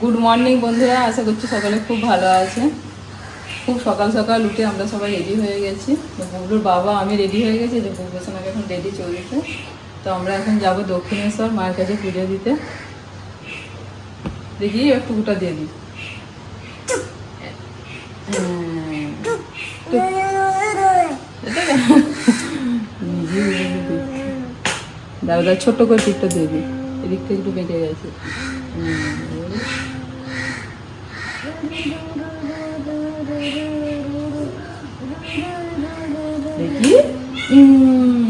Good morning বন্ধুরা। আশা করছি সকালে খুব ভালো আছে। খুব সকাল সকাল উঠে আমরা সবাই রেডি হয়ে গেছি। বুবলুর বাবা, আমি রেডি হয়ে গেছি। যে বুবলুর সঙ্গে এখন রেডি চলছে। তো আমরা এখন যাব দক্ষিণেশ্বর মায়ের কাছে পুজো দিতে। দেখি একটু ওটা দিয়ে দিই। না? দাদা ছোট্ট করে টিপটা দিয়ে দিই। এদিক থেকে একটু বেঁকে গেছে। দেখি।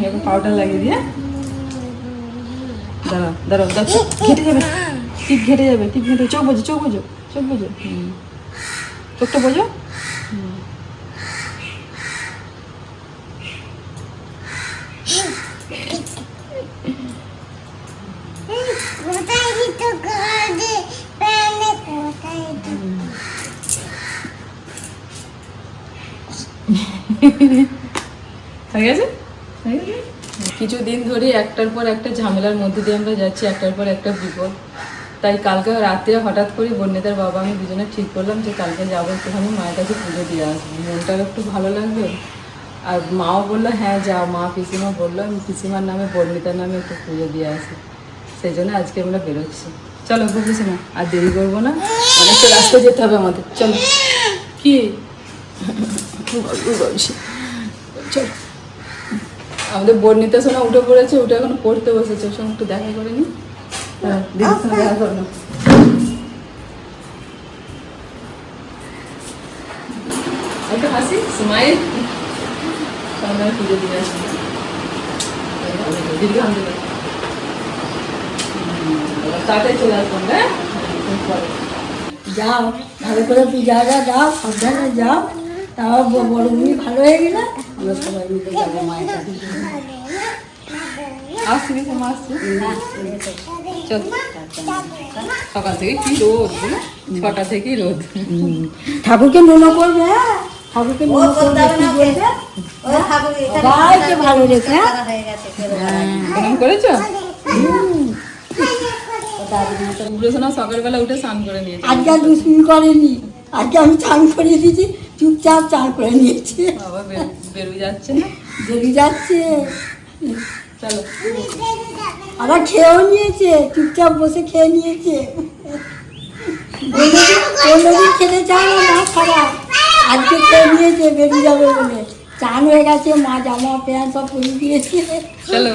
এখন পাউডার লাগিয়ে দিয়ে। দাঁড়া দাঁড়াও দাঁড়া, চোখ ঘেটে যাবে। টিপ ঘেটে যাবে, টিপ ঘেটে চোখ বোঝো চোখ বোঝো চোখ বোঝো। চোখটা বোঝো। হুম। হয়ে গেছে? কিছুদিন ধরে একটার পর একটা ঝামেলার মধ্যে দিয়ে আমরা যাচ্ছি একটার পর একটা বিপদ। তাই কালকে রাত্রে হঠাৎ করে বন্যতার বাবা আমি দুজনে ঠিক করলাম যে কালকে যাব একটুখানি মায়ের কাছে পুজো দিয়ে আসব। মনটাও একটু ভালো লাগবে আর মাও বলল হ্যাঁ যাও। মা পিসিমা বলল আমি পিসিমার নামে বর্ণিতার নামে একটু পুজো দিয়ে আসি। সেই জন্য আজকে আমরা বেরোচ্ছি। চলো বুঝেছি না আর দেরি করব না। অনেকটা রাস্তা যেতে হবে আমাদের। চলো। কি? চলো আমাদের বর্ণিতা সোনা উঠে পড়েছে উঠে এখন পড়তে বসেছে। ওর সঙ্গে একটু দেখা করে নি। হ্যাঁ দিদির সঙ্গে দেখা করো না হাসি স্মাইল আমরা পুজো দিয়ে আসি দিদিকে হামতে দাও। হুম, এবার তাড়াতাড়ি চলে আসব হ্যাঁ। যাও ভালো করে পূজাটা দাও সাবধানে যাও। তাও বড় ভালো হয়ে গেলে। আমরা সবাই মিলে যাব মায়ের কাছে। আসছি চল সকাল থেকে কি রোদ? ছটা থেকেই রোদ। ঠাকুরকে মনে করবে হ্যাঁ? ঠাকুরকে মনে করবে কি বলবে? সবাইকে ভালো রেখে হ্যাঁ? প্রণাম করেছ? সকালবেলা উঠে স্নান করে নিয়েছে। আজকে আর দুষ্মি করেনি। আজকে আমি চান করে দিয়েছি চুপচাপ চান করে নিয়েছি। বেরোয় যাচ্ছে না? বেরিয়ে যাচ্ছে। চলো। আবার খেয়েও নিয়েছে চুপচাপ বসে খেয়ে নিয়েছে। খেতে চায় না না খারাপ আজকে খেয়ে নিয়েছে বেরিয়ে যাবে বলে। চান হয়ে গেছে মা জামা প্যান্ট সব পরিয়ে দিয়েছে। চলো।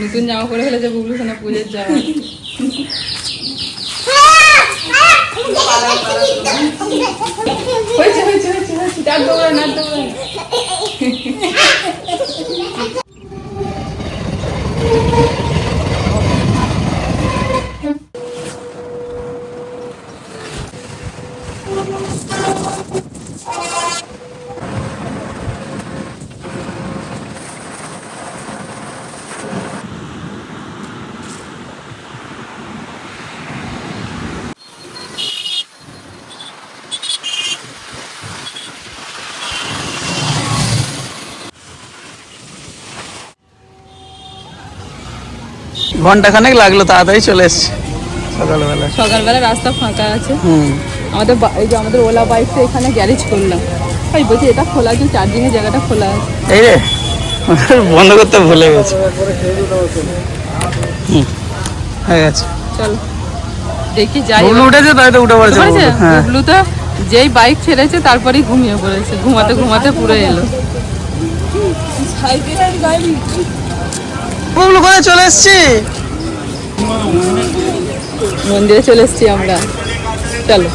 নতুন জামা পরে ফেলেছে বুবলু সোনা পুজোর জামা। হয়েছে হয়েছে হয়েছে হয়েছে ডাক দেবো না ডাক দেবো না। ঘণ্টা খানেক লাগল তাড়াতাড়ি চলে এসছে। সকালবেলা। সকালবেলা রাস্তা ফাঁকা আছে। হুম। আমাদের এই যে আমাদের ওলা বাইকটা এখানে গ্যারেজ করলাম। ওই বলছি এটা খোলা আছে চার্জিংয়ের জায়গাটা খোলা আছে। এই রে বন্ধ করতে ভুলে গেছে। হুম, হয়ে গেছে। চলো দেখি যাই এবার। উঠেছে তাই তো উঠে পড়েছে? বুবলু। হ্যাঁ। তো যেই বাইক ছেড়েছে তারপরেই ঘুমিয়ে পড়েছে। ঘুমাতে ঘুমাতে পুরো এলো। বুবলু কোথায় চলে এসছি? মন্দিরে চলে এসছি আমরা। চলো।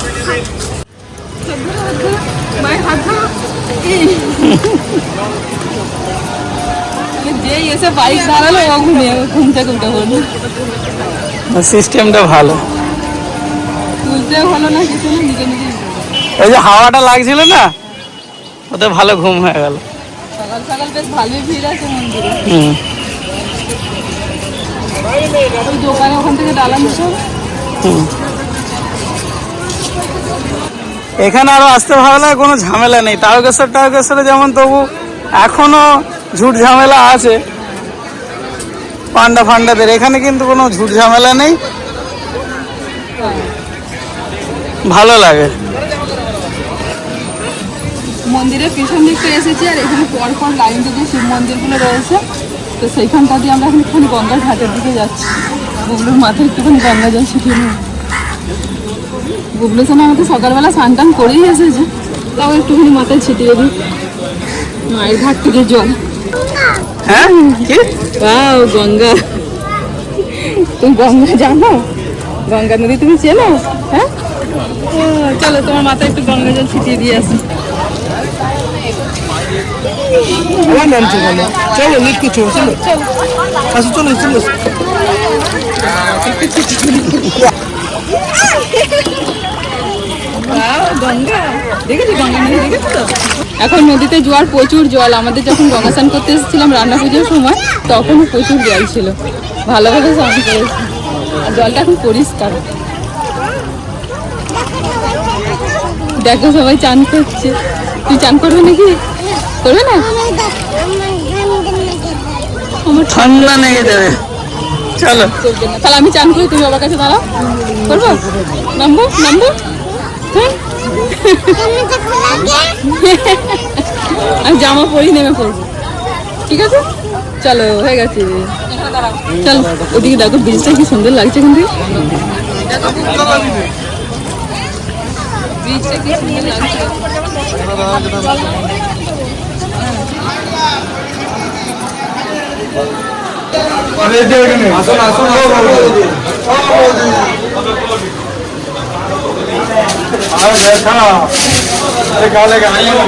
সিস্টেমটা ভালো। ওই যে হাওয়াটা লাগছিল না ওতে ভালো ঘুম হয়ে গেল। সকাল সকাল বেশ ভালোই ভিড় আছে মন্দিরে। এখানে আরও আসতে ভালো লাগে, কোনো ঝামেলা নেই। তারকেশ্বর টারকেশ্বরে যেমন তবু এখনও ঝুট ঝামেলা আছে, পান্ডা ফান্ডাদের। এখানে কিন্তু কোনো ঝুট ঝামেলা নেই। ভালো লাগে। মন্দিরের পিছন দিকটা এসেছি আর এখানে পর পর লাইন দিয়ে শিব মন্দিরগুলো রয়েছে তো সেইখানটা দিয়ে আমরা এখন একটুখানি গঙ্গার ঘাটের দিকে যাচ্ছি। বুবলুর মাথায় একটুখানি গঙ্গা জল ছিটিয়ে নেব বুবলু সোনা আমাকে সকালবেলা স্নান টান করেই এসেছে তাও একটুখানি মাথায় ছিটিয়ে দিই। মায়ের ঘাট থেকে জল। হ্যাঁ? গঙ্গা। তুমি গঙ্গা জানো? গঙ্গা নদী তুমি চেনো? হ্যাঁ? চলো তোমার মাথায় একটু গঙ্গা জল ছিটিয়ে দিয়ে আসি। আমার নাম চলো আচ্ছা তো এখন নদীতে জোয়ার প্রচুর জল। আমাদের যখন গঙ্গা স্নান করতে এসেছিলাম রান্না পুজোর সময় তখনও প্রচুর জল ছিল। ভালোভাবে স্নান করেছি। আর জলটা এখন পরিষ্কার। দেখো সবাই চান করছে। তুই চান করবে নাকি? করবে না? ঠান্ডা লেগে যাবে। চলো। তাহলে আমি চান করি তুমি বাবার কাছে দাঁড়াও। করব? নামবো? নামবো? হ্যাঁ? আমি জামা পরি নেমে পড়ব। ঠিক আছে? চলো হয়ে গেছে। চলো ওদিকে দেখো ব্রিজটা কি সুন্দর লাগছে কিন্তু। ব্রিজটা কি সুন্দর লাগছে। আসুন আসুন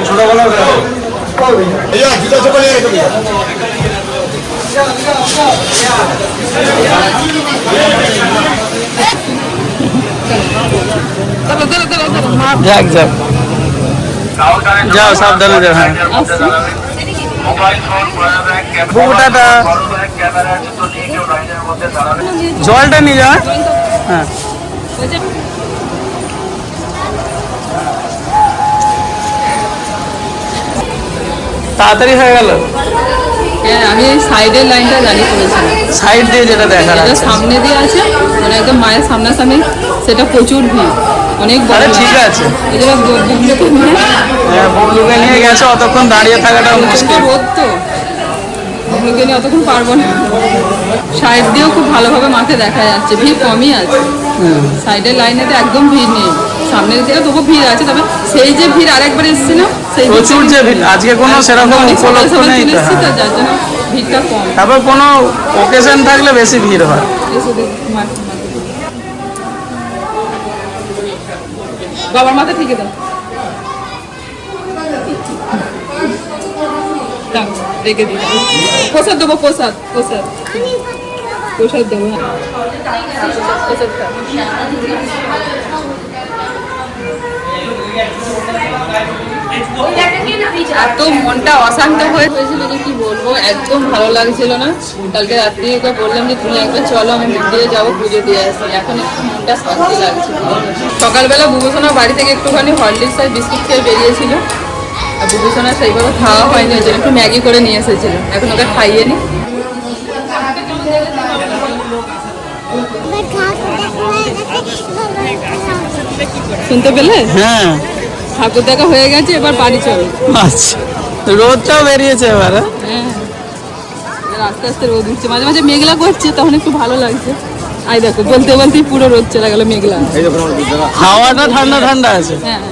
ছোটবেলা চলো চলো চলো চলো যাক যাক যাও সাবধানে যাও হ্যাঁ জলটা নিয়ে যাও হ্যাঁ। তাড়াতাড়ি হয়ে গেল। হ্যাঁ আমি এই সাইডের লাইনটা জানি করেছিলাম সাইড দিয়ে যেটা দেখা যাচ্ছে সামনে দিয়ে আছে মানে একদম মায়ের সামনাসামনি সেটা প্রচুর ভিড়। অনেক বড় ঠিক আছে। বু- বুবলুকে নিয়ে হ্যাঁ, ববলুকে নিয়ে গেছে অতক্ষণ দাঁড়িয়ে থাকাটা মুশকিল। রোদ তো। বুবলুকে নিয়ে অতক্ষণ পারব না। সাইড দিয়েও খুব ভালোভাবে মাকে দেখা যাচ্ছে ভিড় কমই আছে। সাইডের লাইনেতে একদম ভিড় নেই। সামনের দিকে তবু ভিড় আছে তবে সেই যে ভিড় আরেকবার এসেছিলাম সেই প্রচুর যে ভিড় আজকে কোনো সেরকম উপলক্ষ নেই তো, তো হ্যাঁ। যার জন্য ভিড়টা কম। তারপর কোনো ওকেশন থাকলে বেশি ভিড় হয়। বাবার মাথা ঠিক দাও। রেখে দিই প্রসাদ দেবো প্রসাদ প্রসাদ। প্রসাদ দেবো হ্যাঁ। প্রসাদ। এত মনটা অশান্ত হয়ে হয়েছিল যে কি বলব একদম ভালো লাগছিল না। কালকে রাত্রি ওকে বললাম যে তুমি একবার চলো আমি মন্দিরে যাব পুজো দিয়ে আসি এখন একটু মনটা শান্তি লাগছে। সকালবেলা বুবুসোনা বাড়ি থেকে একটুখানি হরলিক্স আর বিস্কুট খেয়ে বেরিয়েছিল। আর বুবুসোনা সেইভাবে খাওয়া হয়নি ওই জন্য একটু ম্যাগি করে নিয়ে এসেছিল। এখন ওকে খাইয়ে নি। শুনতে পেলে? হ্যাঁ। ঠাকুর দেখা হয়ে গেছে এবার বাড়ি চলো। আচ্ছা রোদটাও বেরিয়েছে এবার হ্যাঁ? হ্যাঁ আস্তে আস্তে রোদ উঠছে। মাঝে মাঝে মেঘলা করছে তখন একটু ভালো লাগছে। আই দেখো বলতে বলতেই পুরো রোদ চলে গেল মেঘলা। হাওয়াটা ঠান্ডা ঠান্ডা আছে। হ্যাঁ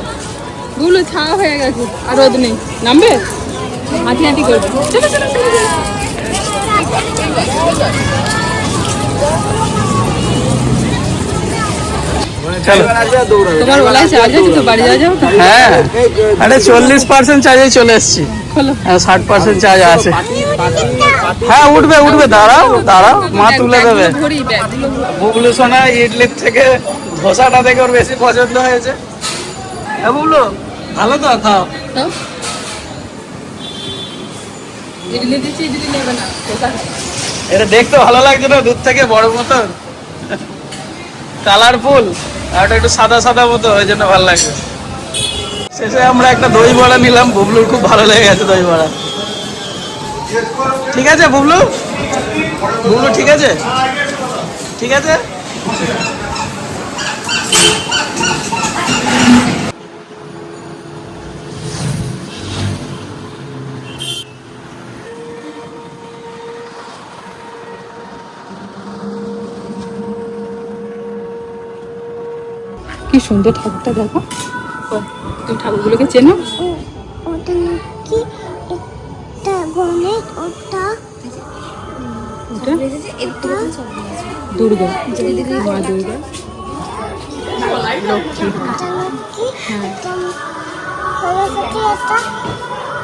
গুলো ছাওয়া হয়ে গেছে আর রোদ নেই। নামবে? হাঁটি হাঁটি করবে। চলো, চলো। চলো। তোমার ওলায় চার্জ আছে তো বাড়ি যাওয়া যাও তো? হ্যাঁ। আরে চল্লিশ পার্সেন্ট চার্জে চলে এসছি। হ্যাঁ ষাট পার্সেন্ট চার্জ আছে। হ্যাঁ উঠবে উঠবে দাঁড়াও দাঁড়াও মা তুলে দেবে। বুবলু সোনা ইডলির থেকে ধোসাটা দেখে ওর বেশি পছন্দ হয়েছে। হ্যাঁ বুবলু ভালো তো খাও। ইডলি দিচ্ছি ইডলি নেবে না। এটা দেখতে ভালো লাগছে না দূর থেকে বড় মতন। কালারফুল। আর ওটা একটু সাদা সাদা মতো ওই জন্য ভালো লাগে। শেষে আমরা একটা দই বড়া নিলাম, বুবলুর খুব ভালো লেগে গেছে দই বড়া ঠিক আছে, বুবলু? বুবলু, ঠিক আছে? ঠিক আছে? সুন্দর ঠাকুরটা দেখো। তুমি ঠাকুরগুলোকে চেনো? ওটা নাকি একটা বনে ওটা ওটা? দুর্গা। মা দুর্গা।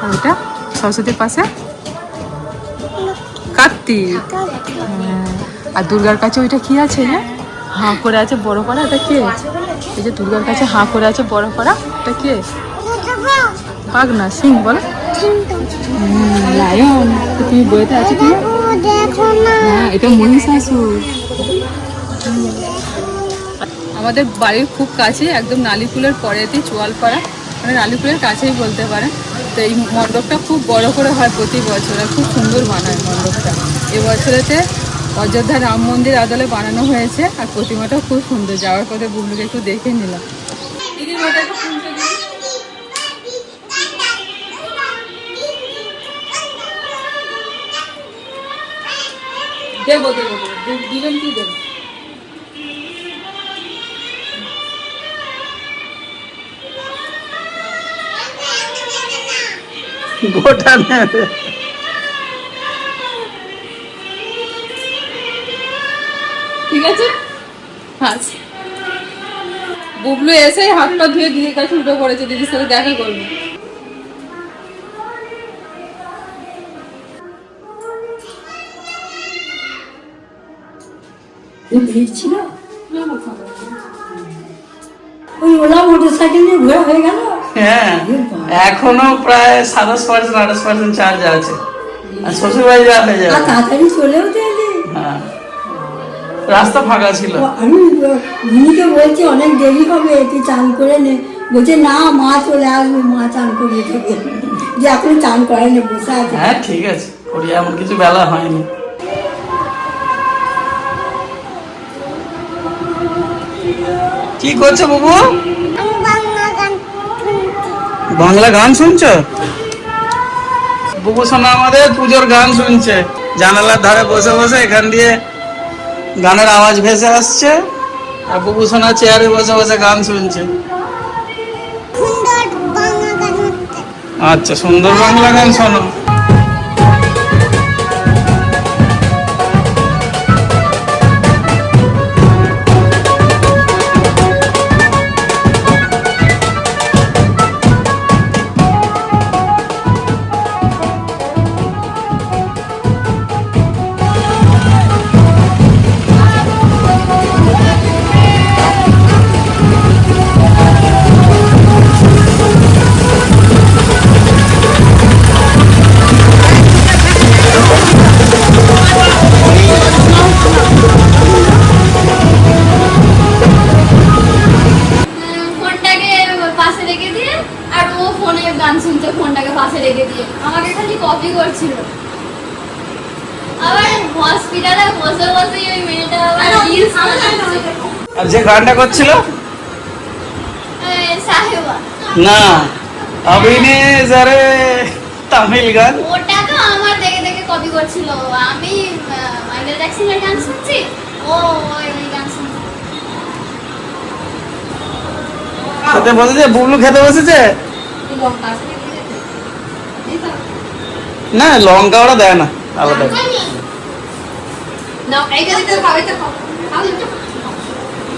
ওটা হ্যাঁ। সরস্বতীর পাশে? কার্তিক। হ্যাঁ, আর দুর্গার কাছে ওইটা কি আছে হ্যাঁ হাঁ করে আছে বড় পাড়া এটা কে? এই যে দুর্গার কাছে হাঁ করে আছে বড় পাড়া এটা কে? বাঘ না সিং, বলো। লায়ন তুমি বইতে আছে কি? হ্যাঁ এটা মহিষাসুর আমাদের বাড়ির খুব কাছে, একদম নালিকুলের পরেতেই চোয়ালপাড়া মানে নালিকুলের কাছেই বলতে পারেন। তো এই মণ্ডপটা খুব বড় করে হয় প্রতি বছর, খুব সুন্দর বানায় মণ্ডপটা। এবছরেতে অযোধ্যা রাম মন্দির আদলে বানানো হয়েছে আর প্রতিমাটা খুব সুন্দর যাওয়ার পথে বুবলুকে একটু দেখে নিলাম। দেবো দেবো দেবো। দু- কি দেবো গোটা নেবে ঠিক আছে? বুবলু এসে হাত পা ধুয়ে দিদির কাছে উঠে পড়েছে দিদির সাথে দেখা করবে। ভিড় ছিল? ওই ওলা মোটর সাইকেল নিয়ে ঘোরা হয়ে গেল? হ্যাঁ এখনও প্রায় সাতাশ পার্সেন্ট আঠাশ পার্সেন্ট চার্জ আছে। আর শ্বশুর বাড়ি যাওয়া হয়ে যাবে। তাড়াতাড়ি চলেও হ্যাঁ। রাস্তা ফাঁকা ছিল। আমি মিনিকে বলছি অনেক দেরি হবে তুই চান করে নে। বলছে না মা চলে আসবে মা চান করিয়ে দেবে। যে এখন চান করাই বসে আছে। হ্যাঁ ঠিক আছে করি এমন কিছু বেলা হয়নি। কি করছ বাবু? বাংলা গান বাংলা গান শুনছো? বুবু সোনা আমাদের পুজোর গান শুনছে। জানালার ধারে বসে বসে এখান দিয়ে গানের আওয়াজ ভেসে আসছে আর বুবু সোনা চেয়ারে বসে বসে গান শুনছে। আচ্ছা সুন্দর বাংলা গান শোনো। গানটা করছিল? না অভিনে যারে তামিল গান। ওটা তো আমার দেখে দেখে কপি করছিল। আমি আহ, মাইকেল জ্যাকসনের গান শুনছি? ও গান শুনছি। খেতে বসেছে বুবলু খেতে বসেছে? না লঙ্কা ওরা দেয় না আলাদা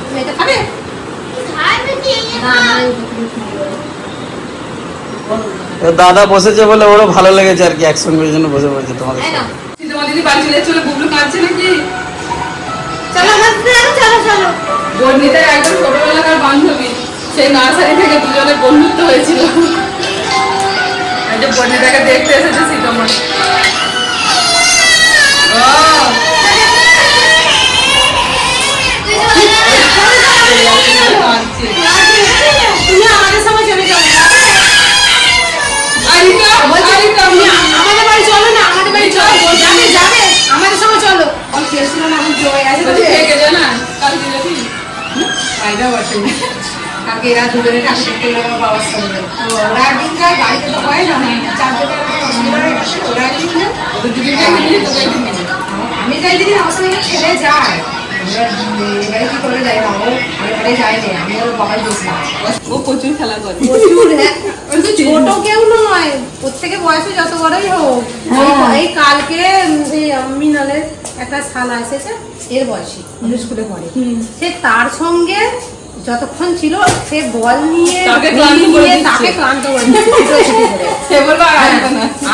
খাবে দাদা বসেছে বলে ওরও ভালো লেগেছে আর কি একসঙ্গে ওই জন্য বসে পড়েছে তোমাদের তোমার দিদি বাড়ি চলে চলে বুবলু কাঁদছে নাকি? চলো চলো চলো। বর্ণিতার একদম ছোটবেলাকার বান্ধবী সেই নার্সারি থেকে দুজনের বন্ধুত্ব হয়েছিল। বর্ণিতাকে দেখতে এসেছে সীতামণি ও, আমাদের বাড়ি চলো না আমাদের বাড়ি চলো যাবে যাবে। আমাদের সঙ্গে চলো। আমি খেয়েছিলাম আমি জয় আছে বলছি, খেয়ে গেছে না? কালকে যাবি? ফায়দা বটে কালকে এরা দুজনে দেখতে গেল আমার বাবার সঙ্গে ওরা একদিন যায় বাড়িতে তো হয় না। হয়ে ওরা একদিন ওদের। আমি যাই দিদি আমার সঙ্গে যায়। ছোট কেউ নয় প্রত্যেকে বয়সে যত বড়ই হোক এই- কালকে মিনালের একটা শালা এসেছে এর বয়সী স্কুলে পড়ে সে তার সঙ্গে যতক্ষণ ছিল সে বল নিয়ে তাকে ক্লান্ত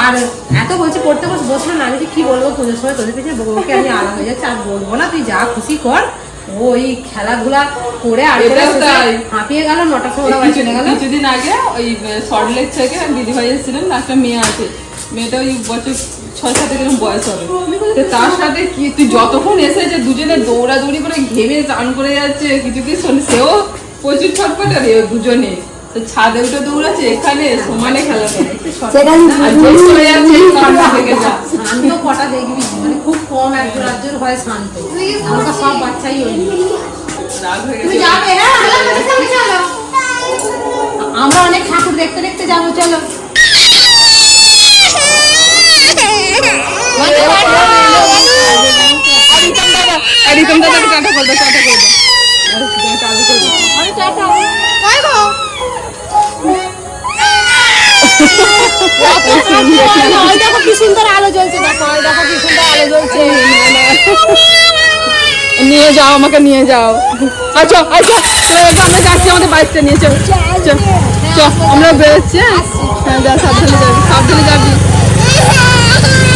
আর এত বলছে পড়তে বস বসল না। আমি কি বলব পুজোর সময় তোদের পিছনে বউকে আমি হয়ে যাচ্ছে আর বলব না তুই যা খুশি কর। ওই খেলাধুলা করে আর। হাঁপিয়ে গেল নটার সময় চলে গেল। কিছুদিন আগে ওই শর্ট লেক থেকে দিদি ভাই এসেছিলেন একটা মেয়ে আছে। মেয়েটা ওই বছর ছয় সাত এরকম বয়স হবে? তার সাথে কি তুই যতক্ষণ এসেছে দুজনে দৌড়াদৌড়ি করে ঘেমে চান করে যাচ্ছে কিছু কি শোন সেও প্রচুর ছটপটা রে দুজনে। ছাদে উঠে দৌড়াচ্ছে এখানে সমানে খেলা শান্ত কটা দেখবি মানে খুব কম একজন রাজ্যের হয় শান্ত। আমরা সব বাচ্চাই যাবে হ্যাঁ আমরা অনেক ঠাকুর দেখতে দেখতে যাব চলো। রিতম দাদা টাটা করবে টাটা করবে আলো জ্বলছে আলো জ্বলছে নিয়ে যাও, আমাকে নিয়ে যাও। আচ্ছা আচ্ছা এবার আমরা যাচ্ছি আমাদের বাইকটা নিয়ে চল চল। আমরা বেরোচ্ছি হ্যাঁ? যা, সাবধানে যাবি সাবধানে যাবি। Mother!